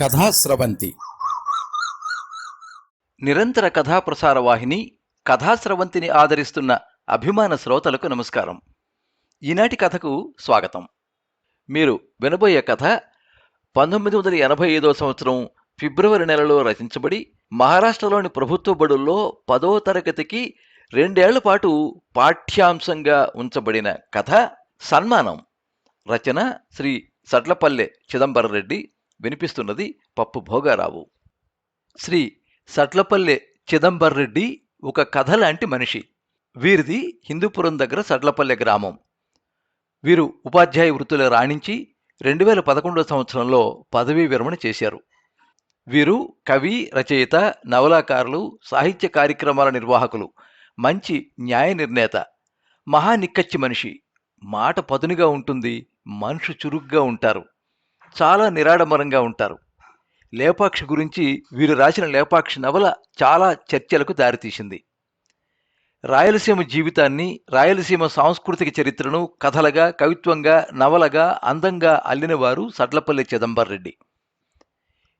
కథాస్రవంతి నిరంతర కథాప్రసార వాహిని కథాస్రవంతిని ఆదరిస్తున్న అభిమాన శ్రోతలకు నమస్కారం. ఈనాటి కథకు స్వాగతం. మీరు వినబోయే కథ పంతొమ్మిది వందల ఎనభై ఐదో సంవత్సరం ఫిబ్రవరి నెలలో రచించబడి మహారాష్ట్రలోని ప్రభుత్వ బడుల్లో పదో తరగతికి రెండేళ్ళ పాటు పాఠ్యాంశంగా ఉంచబడిన కథ సన్మానం. రచన శ్రీ సట్లపల్లె చిదంబరరెడ్డి వినిపిస్తున్నది పప్పు భోగారావు. శ్రీ సట్లపల్లె చిదంబర్రెడ్డి ఒక కథ లాంటి మనిషి. వీరిది హిందూపురం దగ్గర సట్లపల్లె గ్రామం. వీరు ఉపాధ్యాయ వృత్తిలో రాణించి రెండు వేల పదకొండవ సంవత్సరంలో పదవీ విరమణ చేశారు. వీరు కవి రచయిత నవలాకారులు సాహిత్య కార్యక్రమాల నిర్వాహకులు మంచి న్యాయ నిర్ణేత మహా నిక్కచ్చి మనిషి. మాట పదునుగా ఉంటుంది మనుషు చురుగ్గా ఉంటారు. చాలా నిరాడంబరంగా ఉంటారు. లేపాక్షి గురించి వీరు రాసిన లేపాక్షి నవల చాలా చర్చలకు దారితీసింది. రాయలసీమ జీవితాన్ని రాయలసీమ సాంస్కృతిక చరిత్రను కథలుగా కవిత్వంగా నవలగా అందంగా అల్లినవారు సడ్లపల్లి చిదంబర్రెడ్డి.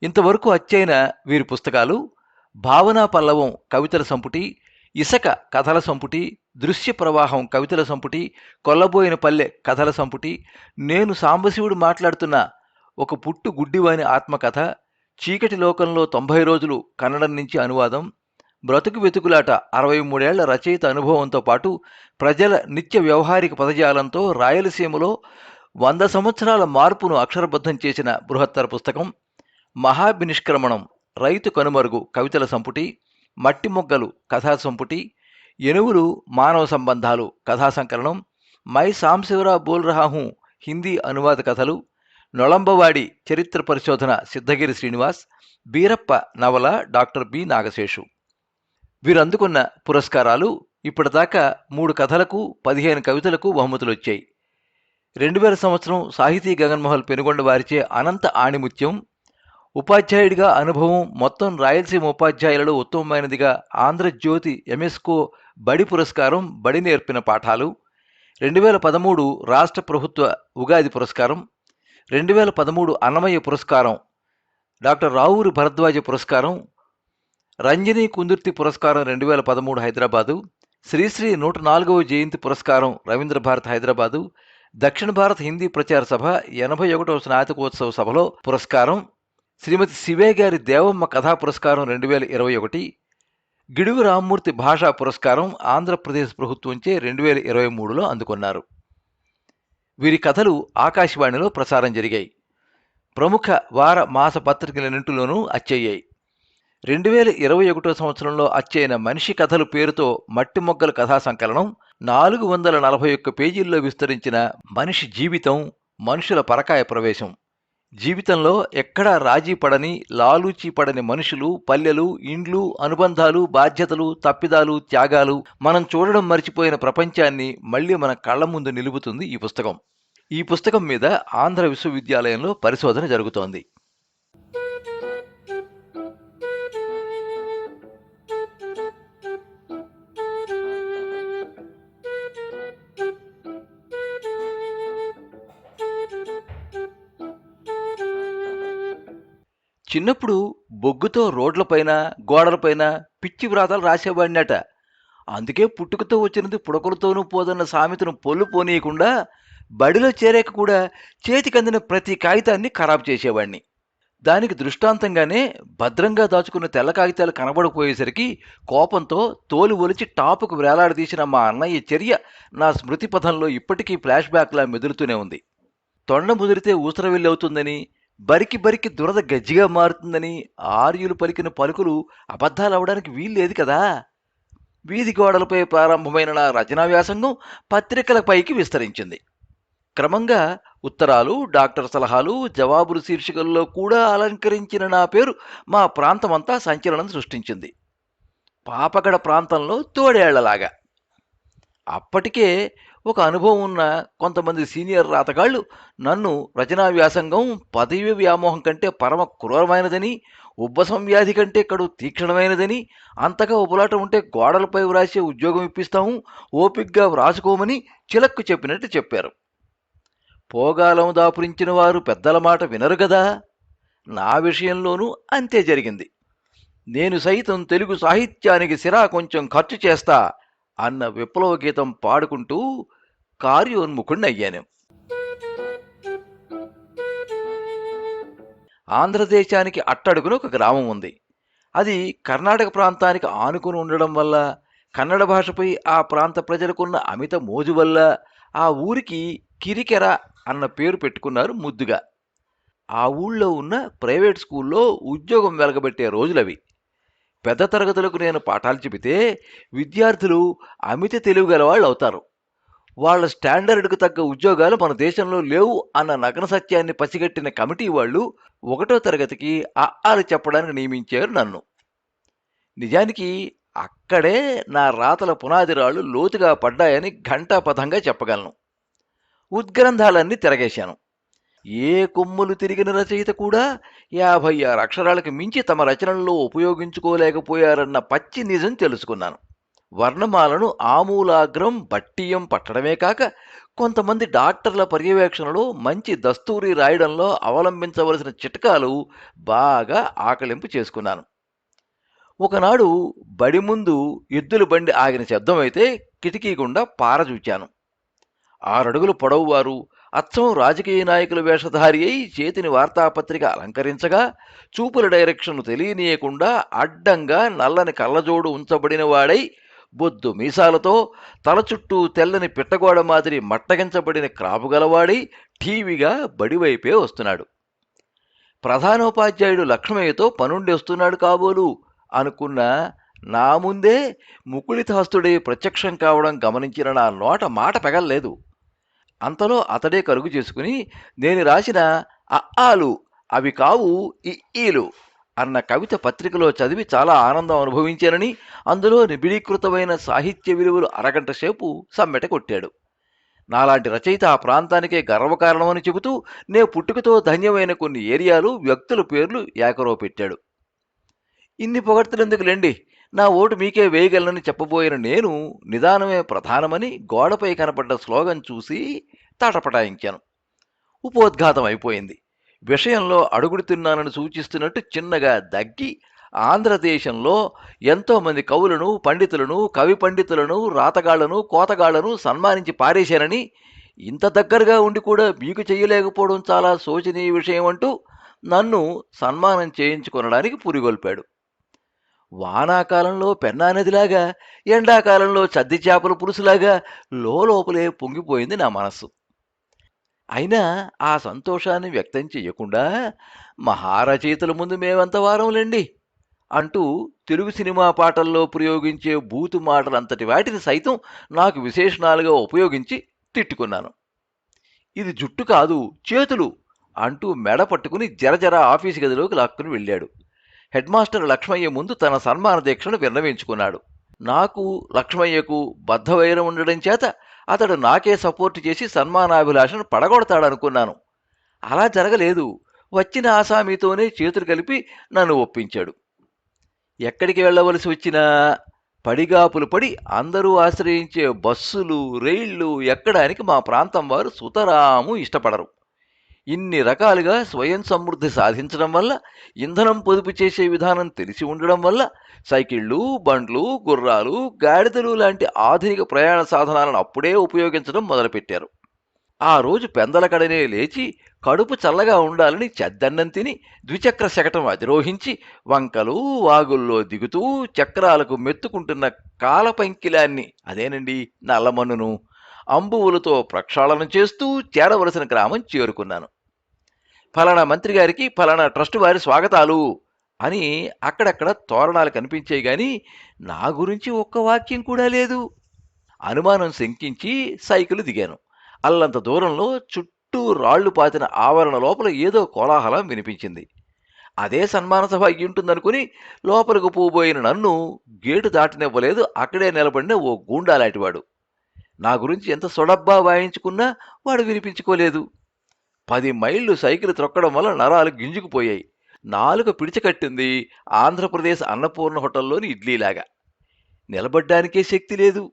ఇంతవరకు అచ్చైన వీరి పుస్తకాలు భావనా పల్లవం కవితల సంపుటి ఇసక కథల సంపుటి దృశ్య ప్రవాహం కవితల సంపుటి కొల్లబోయిన పల్లె కథల సంపుటి నేను సాంబశివుడు మాట్లాడుతున్న ఒక పుట్టు గుడ్డివాని ఆత్మకథ చీకటి లోకంలో తొంభై రోజులు కన్నడం నుంచి అనువాదం బ్రతుకు వెతుకులాట అరవై మూడేళ్ళ రచయిత అనుభవంతో పాటు ప్రజల నిత్య వ్యవహారిక పదజాలంతో రాయలసీమలో వంద సంవత్సరాల మార్పును అక్షరబద్ధం చేసిన బృహత్తర పుస్తకం మహాభినిష్క్రమణం రైతు కనుమరుగు కవితల సంపుటి మట్టి మొగ్గలు కథా సంపుటి ఎనువులు మానవ సంబంధాలు కథా సంకలనం మై సాంశివరా బోల్ రహాహు హిందీ అనువాద కథలు నొళంబవాడి చరిత్ర పరిశోధన సిద్ధగిరి శ్రీనివాస్ బీరప్ప నవల డాక్టర్ బి. నాగశేషు. వీరందుకున్న పురస్కారాలు ఇప్పటిదాకా మూడు కథలకు పదిహేను కవితలకు బహుమతులు వచ్చాయి రెండు వేల సంవత్సరం సాహితీ గగన్మోహన్ పెనుగొండ వారిచే అనంత ఆణిముత్యం ఉపాధ్యాయుడిగా అనుభవం మొత్తం రాయలసీమ ఉపాధ్యాయులలో ఉత్తమమైనదిగా ఆంధ్రజ్యోతి ఎంఎస్కో బడి పురస్కారం బడి నేర్పిన పాఠాలు రెండు వేల పదమూడు రాష్ట్ర ప్రభుత్వ ఉగాది పురస్కారం రెండు వేల పదమూడు అన్నమయ్య పురస్కారం డాక్టర్ రావూరి భరద్వాజ పురస్కారం రంజని కుందుర్తి పురస్కారం రెండు వేల పదమూడు హైదరాబాదు శ్రీశ్రీ నూట నాలుగవ జయంతి పురస్కారం రవీంద్ర భారత్ హైదరాబాదు దక్షిణ భారత్ హిందీ ప్రచార సభ ఎనభై ఒకటవ స్నాతకోత్సవ సభలో పురస్కారం శ్రీమతి శివే గారి దేవమ్మ కథా పురస్కారం రెండు వేల ఇరవై ఒకటి గిడుగు రామ్మూర్తి భాషా పురస్కారం ఆంధ్రప్రదేశ్ ప్రభుత్వంచే రెండు వేల ఇరవై మూడులో అందుకున్నారు. వీరి కథలు ఆకాశవాణిలో ప్రసారం జరిగాయి. ప్రముఖ వార మాస పత్రికలన్నింటిలోనూ అచ్చయ్యాయి. రెండు వేల ఇరవై ఒకటో సంవత్సరంలో అచ్చైన మనిషి కథలు పేరుతో మట్టి మొగ్గల కథా సంకలనం నాలుగు వందల నలభై ఒక్క పేజీల్లో విస్తరించిన మనిషి జీవితం మనుషుల పరకాయ ప్రవేశం. జీవితంలో ఎక్కడా రాజీ పడని లాలూచీ పడని మనుషులు పల్లెలు ఇండ్లు అనుబంధాలు బాధ్యతలు తప్పిదాలు త్యాగాలు మనం చూడడం మర్చిపోయిన ప్రపంచాన్ని మళ్ళీ మన కళ్ళ ముందు నిలుపుతుంది ఈ పుస్తకం. ఈ పుస్తకం మీద ఆంధ్ర విశ్వవిద్యాలయంలో పరిశోధన జరుగుతోంది. చిన్నప్పుడు బొగ్గుతో రోడ్లపైన గోడలపైన పిచ్చి వ్రాతలు రాసేవాడినట. అందుకే పుట్టుకతో వచ్చినది పుడకలతోనూ పోదన్న సామెతను పొల్లు పోనీయకుండా బడిలో చేరాక కూడా చేతికందిన ప్రతి కాగితాన్ని ఖరాబు చేసేవాడిని దానికి దృష్టాంతంగానే భద్రంగా దాచుకున్న తెల్ల కాగితాలు కనబడపోయేసరికి కోపంతో తోలు ఒలిచి టాపుకు వేలాడదీసిన మా అన్నయ్య చర్య నా స్మృతి పథంలో ఇప్పటికీ ఫ్లాష్ బ్యాక్లా మెదులుతూనే ఉంది. తొండ ముదిరితే ఊసరవెల్లి అవుతుందని బరికి బరికి దురద గజ్జిగా మారుతుందని ఆర్యులు పలికిన పలుకులు అబద్ధాలవడానికి వీల్లేదు కదా. వీధి గోడలపై ప్రారంభమైన నా రచనా వ్యాసంగం పత్రికల పైకి విస్తరించింది. క్రమంగా ఉత్తరాలు డాక్టర్ సలహాలు జవాబులు శీర్షికల్లో కూడా అలంకరించిన నా పేరు మా ప్రాంతమంతా సంచలనం సృష్టించింది. పాపగడ ప్రాంతంలో తోడేళ్ళలాగా. అప్పటికే ఒక అనుభవం ఉన్న కొంతమంది సీనియర్ రాతగాళ్ళు నన్ను రచనా వ్యాసంగం పదవి వ్యామోహం కంటే పరమ క్రూరమైనదని ఉబ్బసం వ్యాధి కంటే కడు తీక్షణమైనదని అంతగా ఉబలాట ఉంటే గోడలపై వ్రాసే ఉద్యోగం ఇప్పిస్తాము ఓపిగ్గా వ్రాసుకోమని చిలక్కు చెప్పినట్టు చెప్పారు. పోగాలం దాపురించిన వారు పెద్దల మాట వినరు కదా నా విషయంలోనూ అంతే జరిగింది. నేను సైతం తెలుగు సాహిత్యానికి సిరా కొంచెం ఖర్చు చేస్తా అన్న విప్లవ గీతం పాడుకుంటూ కార్యోన్ముఖుణ్ణయ్యాను. ఆంధ్రదేశానికి అట్టడుగున ఒక గ్రామం ఉంది. అది కర్ణాటక ప్రాంతానికి ఆనుకుని ఉండడం వల్ల కన్నడ భాషపై ఆ ప్రాంత ప్రజలకున్న అమిత మోజు వల్ల ఆ ఊరికి కిరికెర అన్న పేరు పెట్టుకున్నారు ముద్దుగా. ఆ ఊళ్ళో ఉన్న ప్రైవేట్ స్కూల్లో ఉద్యోగం వెలగబెట్టే రోజులవి. పెద్ద తరగతులకు నేను పాఠాలు చెబితే విద్యార్థులు అమిత తెలివి గలవాళ్ళు అవుతారు వాళ్ళ స్టాండర్డ్కు తగ్గ ఉద్యోగాలు మన దేశంలో లేవు అన్న నగ్న సత్యాన్ని పసిగట్టిన కమిటీ వాళ్ళు ఒకటో తరగతికి అఆలు చెప్పడానికి నియమించారు నన్ను. నిజానికి అక్కడే నా రాతల పునాదిరాళ్ళు లోతుగా పడ్డాయని ఘంటాపథంగా చెప్పగలను. ఉద్గ్రంథాలన్నీ తిరగేశాను. ఏ కొమ్ములు తిరిగిన రచయిత కూడా యాభై ఆరు అక్షరాలకు మించి తమ రచనల్లో ఉపయోగించుకోలేకపోయారన్న పచ్చి నిజం తెలుసుకున్నాను. వర్ణమాలను ఆమూలాగ్రం బట్టియం పట్టడమే కాక కొంతమంది డాక్టర్ల పర్యవేక్షణలో మంచి దస్తూరి రాయడంలో అవలంబించవలసిన చిట్కాలు బాగా ఆకలింపు చేసుకున్నాను. ఒకనాడు బడి ముందు ఎద్దుల బండి ఆగిన శబ్దమైతే కిటికీ గుండా పారచూచాను ఆరడుగులు పొడవువారు అచ్చం రాజకీయ నాయకుల వేషధారి అయి చేతిని వార్తాపత్రిక అలంకరించగా చూపుల డైరెక్షన్ తెలియనీయకుండా అడ్డంగా నల్లని కళ్ళజోడు ఉంచబడిన వాడై బొద్దు మీసాలతో తల చుట్టూ తెల్లని పిట్టగోడ మాదిరి మట్టగించబడిన క్రాపు గలవాడై ఠీవిగా బడివైపే వస్తున్నాడు. ప్రధానోపాధ్యాయుడు లక్ష్మయ్యతో పనుండి వస్తున్నాడు కాబోలు అనుకున్న నా ముందే ముకుళితహస్తుడై ప్రత్యక్షం కావడం గమనించిన నా నోట మాట పెగల్లేదు. అంతలో అతడే కరుగు చేసుకుని నేను రాసిన అఆలు అవి కావు ఇఈలు అన్న కవిత పత్రికలో చదివి చాలా ఆనందం అనుభవించానని అందులో నిబిడీకృతమైన సాహిత్య విలువలు అరగంట సేపు సమ్మెట కొట్టాడు. నాలాంటి రచయిత ఆ ప్రాంతానికే గర్వకారణమని చెబుతూ నే పుట్టుకతో ధన్యమైన కొన్ని ఏరియాలు వ్యక్తుల పేర్లు ఏకరో పెట్టాడు. ఇన్ని పొగడ్తలెందుకు లేండి నా ఓటు మీకే వేయగలనని చెప్పబోయిన నేను నిదానమే ప్రధానమని గోడపై కనపడ్డ స్లోగన్ చూసి తాటపటాయించాను. ఉపోద్ఘాతం అయిపోయింది. విషయంలో అడుగుడుతున్నానని సూచిస్తున్నట్టు చిన్నగా దగ్గి ఆంధ్రదేశంలో ఎంతోమంది కవులను పండితులను కవి పండితులను రాతగాళ్ళను కోతగాళ్ళను సన్మానించి పారేశానని ఇంత దగ్గరగా ఉండి కూడా మీకు చేయలేకపోవడం చాలా శోచనీయ విషయం అంటూ నన్ను సన్మానం చేయించుకొనడానికి పురిగొల్పాడు. వానాకాలంలో పెన్నా నదిలాగా ఎండాకాలంలో చద్ది చేపల పులుసులాగా లోపలే పొంగిపోయింది నా మనస్సు. అయినా ఆ సంతోషాన్ని వ్యక్తం చేయకుండా మహారచయితల ముందు మేమంత వారంలేండి అంటూ తెలుగు సినిమా పాటల్లో ప్రయోగించే బూతు మాటలంతటి వాటిని సైతం నాకు విశేషణాలుగా ఉపయోగించి తిట్టుకున్నాను. ఇది జుట్టు కాదు చేతులు అంటూ మెడ పట్టుకుని జరజర ఆఫీసు గదిలోకి లాక్కుని వెళ్ళాడు. హెడ్ మాస్టర్ లక్ష్మయ్య ముందు తన సన్మాన దీక్షను విన్నవించుకున్నాడు నాకు లక్ష్మయ్యకు బద్ధవైరం ఉండడం చేత అతడు నాకే సపోర్ట్ చేసి సన్మానాభిలాషను పడగొడతాడనుకున్నాను. అలా జరగలేదు. వచ్చిన ఆసామీతోనే చేతులు కలిపి నన్ను ఒప్పించాడు. ఎక్కడికి వెళ్ళవలసి వచ్చినా పడిగాపులు పడి అందరూ ఆశ్రయించే బస్సులు రైళ్ళు ఎక్కడానికి మా ప్రాంతం వారు సుతరాము ఇష్టపడరు. ఇన్ని రకాలుగా స్వయం సమృద్ధి సాధించడం వల్ల ఇంధనం పొదుపు చేసే విధానం తెలిసి ఉండడం వల్ల సైకిళ్ళు బండ్లు గుర్రాలు గాడిదలు లాంటి ఆధునిక ప్రయాణ సాధనాలను అప్పుడే ఉపయోగించడం మొదలుపెట్టారు. ఆ రోజు పెందల కడనే లేచి కడుపు చల్లగా ఉండాలని చెద్దన్నం తిని ద్విచక్ర శకటం అధిరోహించి వంకలు వాగుల్లో దిగుతూ చక్రాలకు మెత్తుకుంటున్న కాలపంకిలాన్ని అదేనండి నల్లమన్నును అంబువులతో ప్రక్షాళన చేస్తూ చేరవలసిన గ్రామం చేరుకున్నాను. ఫలానా మంత్రి గారికి ఫలానా ట్రస్ట్ వారి స్వాగతాలు అని అక్కడక్కడ తోరణాలు కనిపించాయి గాని నా గురించి ఒక్క వాక్యం కూడా లేదు. అనుమానం శంకించి సైకిల్ దిగాను. అల్లంత దూరంలో చుట్టూ రాళ్ళు పాతిన ఆవరణ లోపల ఏదో కోలాహలం వినిపించింది. అదే సన్మాన సభ అయి ఉంటుందనుకుని లోపలికి పోబోయిన నన్ను గేటు దాటనివ్వలేదు. అక్కడే నిలబడిన ఓ గూండాలాటివాడు. నా గురించి ఎంత సొడబ్బా వాయించుకున్నా వాడు వినిపించుకోలేదు. పది మైళ్ళు సైకిల్ త్రొక్కడం వల్ల నరాలు గింజుకుపోయాయి. నాలుక పిడిచకట్టింది ఆంధ్రప్రదేశ్ అన్నపూర్ణ హోటల్లోని ఇడ్లీలాగా. నిలబడ్డానికే శక్తి లేదు.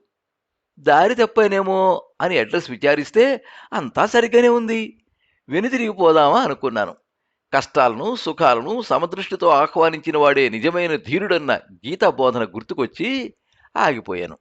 దారి తప్పానేమో అని అడ్రస్ విచారిస్తే అంతా సరిగ్గానే ఉంది. వెనుదిరిగిపోదామా అనుకున్నాను. కష్టాలను సుఖాలను సమదృష్టితో ఆహ్వానించిన వాడే నిజమైన ధీరుడన్న గీతా బోధన గుర్తుకొచ్చి ఆగిపోయాను.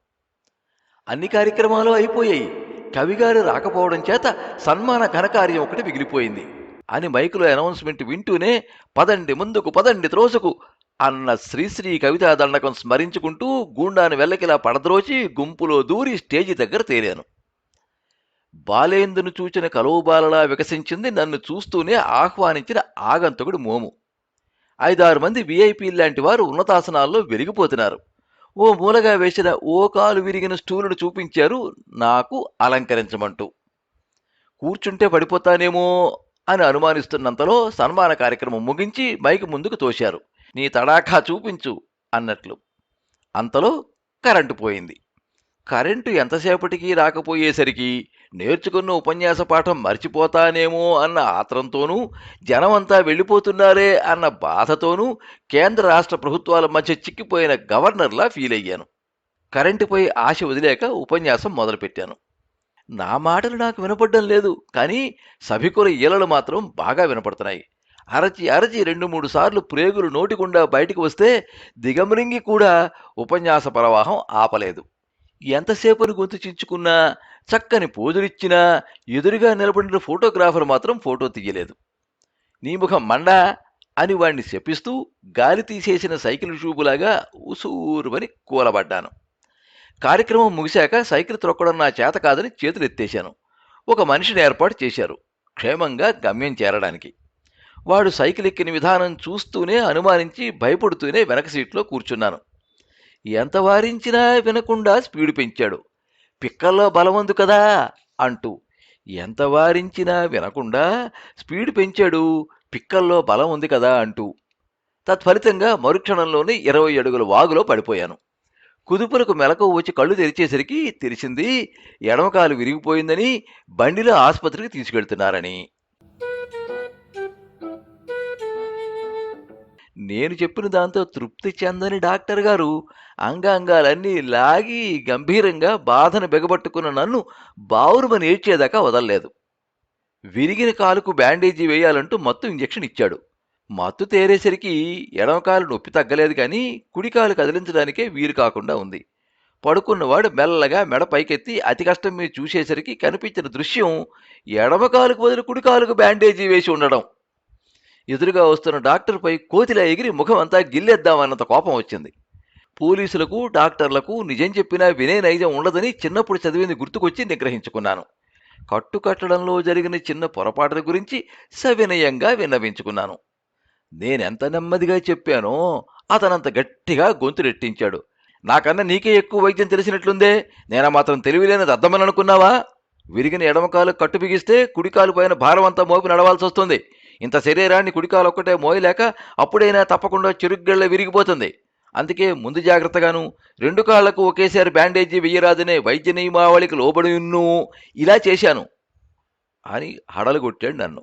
అన్ని కార్యక్రమాలు అయిపోయాయి. కవిగారు రాకపోవడం చేత సన్మాన ఘనకార్యం ఒకటి మిగిలిపోయింది అని మైకులో అనౌన్స్మెంట్ వింటూనే పదండి ముందుకు పదండి త్రోసుకు అన్న శ్రీశ్రీ కవితా దండకం స్మరించుకుంటూ గూండాను వెళ్ళకిలా పడద్రోచి గుంపులో దూరి స్టేజి దగ్గర తేలాను బాలేందును చూచిన కలువుబాలలా వికసించింది నన్ను చూస్తూనే ఆహ్వానించిన ఆగంతకుడు మోము. ఐదారు మంది విఐపీ లాంటి వారు ఉన్నతాసనాల్లో వెలిగిపోతున్నారు. ఓ మూలగా వేసిన ఓ కాలు విరిగిన స్టూలును చూపించారు నాకు అలంకరించమంటూ. కూర్చుంటే పడిపోతానేమో అని అనుమానిస్తున్నంతలో సన్మాన కార్యక్రమం ముగించి బైక్ ముందుకు తోశారు. నీ తడాఖా చూపించు అన్నట్లు. అంతలో కరెంటు పోయింది. కరెంటు ఎంతసేపటికి రాకపోయేసరికి నేర్చుకున్న ఉపన్యాస పాఠం మర్చిపోతానేమో అన్న ఆత్రంతోనూ జనమంతా వెళ్ళిపోతున్నారే అన్న బాధతోనూ కేంద్ర రాష్ట్ర ప్రభుత్వాల మధ్య చిక్కిపోయిన గవర్నర్లా ఫీల్ అయ్యాను కరెంటుపై ఆశ వదిలేక ఉపన్యాసం మొదలుపెట్టాను. నా మాటలు నాకు వినపడడం లేదు కానీ సభికుల ఈలలు మాత్రం బాగా వినపడుతున్నాయి. అరచి అరచి రెండు మూడు సార్లు ప్రేగులు నోటికుండా బయటికి వస్తే దిగమరింగి కూడా ఉపన్యాస ప్రవాహం ఆపలేదు. ఎంతసేపని గొంతు చించుకున్నా చక్కని పోజులిచ్చినా ఎదురుగా నిలబడిన ఫోటోగ్రాఫర్ మాత్రం ఫోటో తీయలేదు. నీ ముఖం మండా అని వాణ్ణి శపిస్తూ గాలి తీసేసిన సైకిల్ షూపులాగా ఉసూరుమని కూలబడ్డాను. కార్యక్రమం ముగిశాక సైకిల్ త్రొక్కడం నా చేత కాదని చేతులు ఎత్తేశాను ఒక మనిషిని ఏర్పాటు చేశారు క్షేమంగా గమ్యం చేరడానికి. వాడు సైకిల్ ఎక్కిన విధానం చూస్తూనే అనుమానించి భయపడుతూనే వెనక సీట్లో కూర్చున్నాను. ఎంత వారించినా వినకుండా స్పీడు పెంచాడు. పిక్కల్లో బలం ఉంది కదా అంటూ. ఎంత వారించినా వినకుండా స్పీడ్ పెంచాడు పిక్కల్లో బలం ఉంది కదా అంటూ. తత్ఫలితంగా మరుక్షణంలోనే ఇరవై అడుగుల వాగులో పడిపోయాను. కుదుపులకు మెలకు వచ్చి కళ్ళు తెరిచేసరికి తెలిసింది ఎడమకాలు విరిగిపోయిందని బండిలో ఆసుపత్రికి తీసుకెళ్తున్నారని. నేను చెప్పిన దాంతో తృప్తి చెందని డాక్టర్ గారు అంగాంగాలన్నీ లాగి గంభీరంగా బాధను బెగబట్టుకున్న నన్ను బావురుమని ఏడ్చేదాకా వదలలేదు. విరిగిన కాలుకు బ్యాండేజీ వేయాలంటూ మత్తు ఇంజెక్షన్ ఇచ్చాడు. మత్తు తేరేసరికి ఎడమకాలు నొప్పి తగ్గలేదు కానీ కుడికాలు కదిలించడానికే వీలు కాకుండా ఉంది. పడుకున్నవాడు మెల్లగా మెడ పైకెత్తి అతి కష్టం మీద చూసేసరికి కనిపించిన దృశ్యం ఎడమకాలుకు బదులు కుడికాలుకు బ్యాండేజీ వేసి ఉండడం. ఎదురుగా వస్తున్న డాక్టర్పై కోతిలా ఎగిరి ముఖమంతా అంతా గిల్లెద్దామన్నంత కోపం వచ్చింది. పోలీసులకు డాక్టర్లకు నిజం చెప్పినా వినే నైజం ఉండదని చిన్నప్పుడు చదివింది గుర్తుకొచ్చి నిగ్రహించుకున్నాను. కట్టుకట్టడంలో జరిగిన చిన్న పొరపాటుల గురించి సవినయంగా విన్నవించుకున్నాను. నేనెంత నెమ్మదిగా చెప్పానో అతనంత గట్టిగా గొంతురెట్టించాడు నాకన్నా నీకే ఎక్కువ వైద్యం తెలిసినట్లుందే. నేనా మాత్రం తెలివిలేనిది అర్థమని అనుకున్నావా? విరిగిన ఎడమకాలు కట్టు బిగిస్తే కుడికాలు పైన భారం అంతా మోపి నడవాల్సి వస్తుంది ఇంత శరీరాన్ని కుడికాలు ఒక్కటే మోయలేక అప్పుడైనా తప్పకుండా చిరుగ్గళ్ళ విరిగిపోతుంది. అందుకే ముందు జాగ్రత్తగాను రెండు కాళ్ళకు ఒకేసారి బ్యాండేజీ వెయ్యరాదనే వైద్య నియమావళికి లోబడి ఉన్ను ఇలా చేశాను అని హడలుగొట్టాడు నన్ను.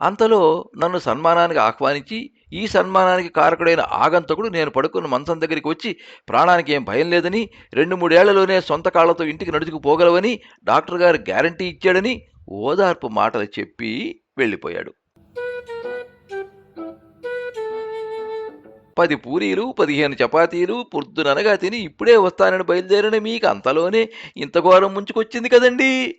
అంతలో నన్ను సన్మానానికి ఆహ్వానించి ఈ సన్మానానికి కారకుడైన ఆగంతకుడు నేను పడుకున్న మంచం దగ్గరికి వచ్చి ప్రాణానికి ఏం భయం లేదని రెండు మూడేళ్ళలోనే సొంత కాళ్ళతో ఇంటికి నడుచుకుపోగలవని డాక్టర్ గారు గ్యారంటీ ఇచ్చాడని ఓదార్పు మాటలు చెప్పి వెళ్ళిపోయాడు. పది పూరీలు పదిహేను చపాతీలు పొద్దుననగా తిని ఇప్పుడే వస్తానని బయలుదేరిన మీకు అంతలోనే ఇంత ఘోరం ముంచుకొచ్చింది కదండి?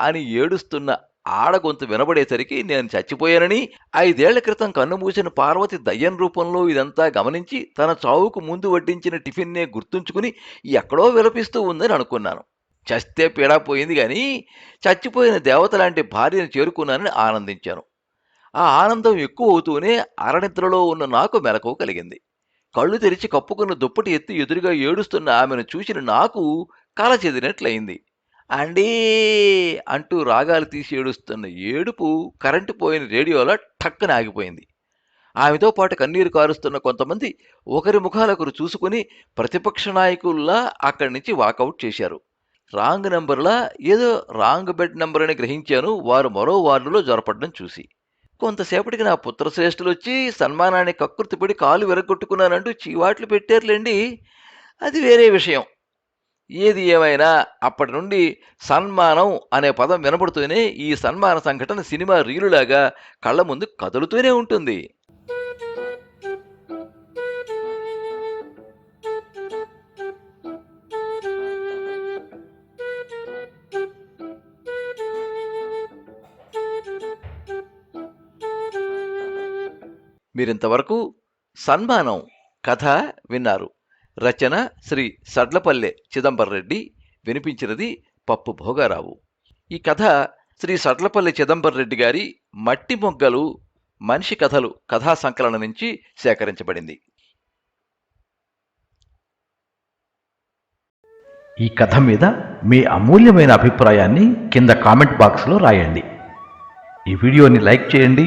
అని ఏడుస్తున్న ఆడగొంతు వినబడేసరికి నేను చచ్చిపోయానని ఐదేళ్ళ క్రితం కన్నుమూసిన పార్వతి దయ్యం రూపంలో ఇదంతా గమనించి తన చావుకు ముందు వడ్డించిన టిఫిన్నే గుర్తుంచుకుని ఎక్కడో విలపిస్తూ ఉందని అనుకున్నాను. చస్తే పీడా పోయింది కానీ చచ్చిపోయిన దేవత లాంటి భార్యను చేరుకున్నానని ఆనందించాను. ఆ ఆనందం ఎక్కువ అవుతూనే అరనిద్రలో ఉన్న నాకు మెలకువ కలిగింది. కళ్ళు తెరిచి కప్పుకున్న దుప్పటి ఎత్తి ఎదురుగా ఏడుస్తున్న ఆమెను చూసిన నాకు కల చెదినట్లయింది అండీ అంటూ రాగాలు తీసి ఏడుస్తున్న ఏడుపు కరెంటు పోయిన రేడియోలో టక్కన ఆగిపోయింది. ఆమెతో పాటు కన్నీరు కారుస్తున్న కొంతమంది ఒకరి ముఖాలొకరు చూసుకుని ప్రతిపక్ష నాయకుల్లా అక్కడి నుంచి వాకౌట్ చేశారు. రాంగ్ నెంబర్లా ఏదో రాంగ్ బెడ్ నెంబర్ అని గ్రహించాను వారు మరో వార్డులో జొరపడడం చూసి. కొంతసేపటికి నా పుత్రశ్రేష్ఠులు వచ్చి సన్మానాన్ని కక్కుర్తిపడి కాలు విరగొట్టుకున్నానంటూ చీవాట్లు పెట్టారులేండి. అది వేరే విషయం. ఏది ఏమైనా అప్పటి నుండి సన్మానం అనే పదం వినబడుతూనే ఈ సన్మాన సంఘటన సినిమా రీలులాగా కళ్ళ ముందు కదులుతూనే ఉంటుంది. మీరింతవరకు సన్మానం కథ విన్నారు. రచన శ్రీ సడ్లపల్లె చిదంబర్రెడ్డి వినిపించినది పప్పు భోగారావు. ఈ కథ శ్రీ సడ్లపల్లి చిదంబర్రెడ్డి గారి మట్టి మొగ్గలు మనిషి కథలు కథా సంకలనం నుంచి సేకరించబడింది. ఈ కథ మీద మీ అమూల్యమైన అభిప్రాయాన్ని కింద కామెంట్ బాక్స్లో రాయండి. ఈ వీడియోని లైక్ చేయండి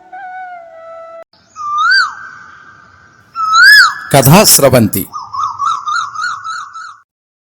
కథా స్రవంతి